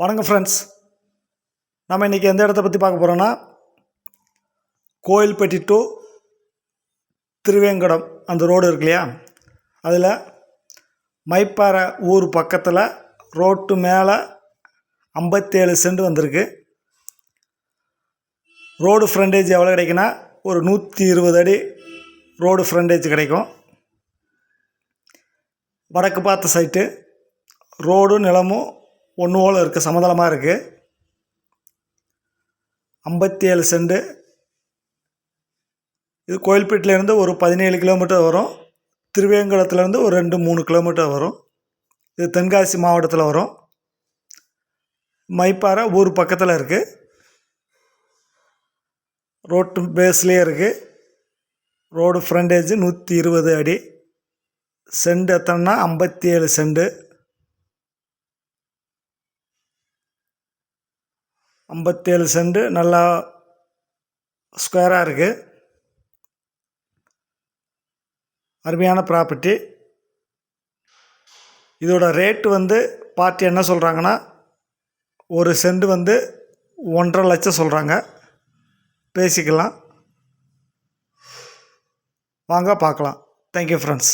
வணக்கம் ஃப்ரெண்ட்ஸ் நம்ம இன்றைக்கி எந்த இடத்த பற்றி பார்க்க போகிறோன்னா கோயில்பட்டி டு திருவேங்கடம் அந்த ரோடு இருக்கு இல்லையா? அதில் மைப்பாறை ஊர் பக்கத்தில் ரோட்டு மேலே ஐம்பத்தேழு சென்ட் வந்திருக்கு. ரோடு ஃப்ரண்டேஜ் எவ்வளோ கிடைக்குன்னா ஒரு நூற்றி இருபது அடி ரோடு ஃப்ரண்டேஜ் கிடைக்கும். வடக்கு பார்த்த சைட்டு ரோடும் நிலமும் ஒன்று போல் இருக்குது சமதளமாக இருக்குது ஐம்பத்தி ஏழு செண்டு இது கோயில்பேட்டிலேருந்து ஒரு பதினேழு கிலோமீட்டர் வரும். திருவேங்கடத்துலேருந்து ஒரு ரெண்டு மூணு கிலோமீட்டர் வரும். இது தென்காசி மாவட்டத்தில் வரும். மைப்பாறை ஊர் பக்கத்தில் இருக்குது ரோட்டு பேஸ்லேயே இருக்குது ரோடு ஃப்ரண்டேஜ் நூற்றி இருபது அடி. செண்டு எத்தனைன்னா ஐம்பத்தி ஏழு செண்டு ஐம்பத்தேழு சென்ட் நல்லா ஸ்கொயராக இருக்குது அருமையான ப்ராப்பர்ட்டி இதோட ரேட்டு வந்து பார்ட்டி என்ன சொல்கிறாங்கன்னா ஒரு சென்ட் வந்து ஒன்றரை லட்சம் சொல்கிறாங்க பேசிக்கலாம். வாங்க பார்க்கலாம். Thank you friends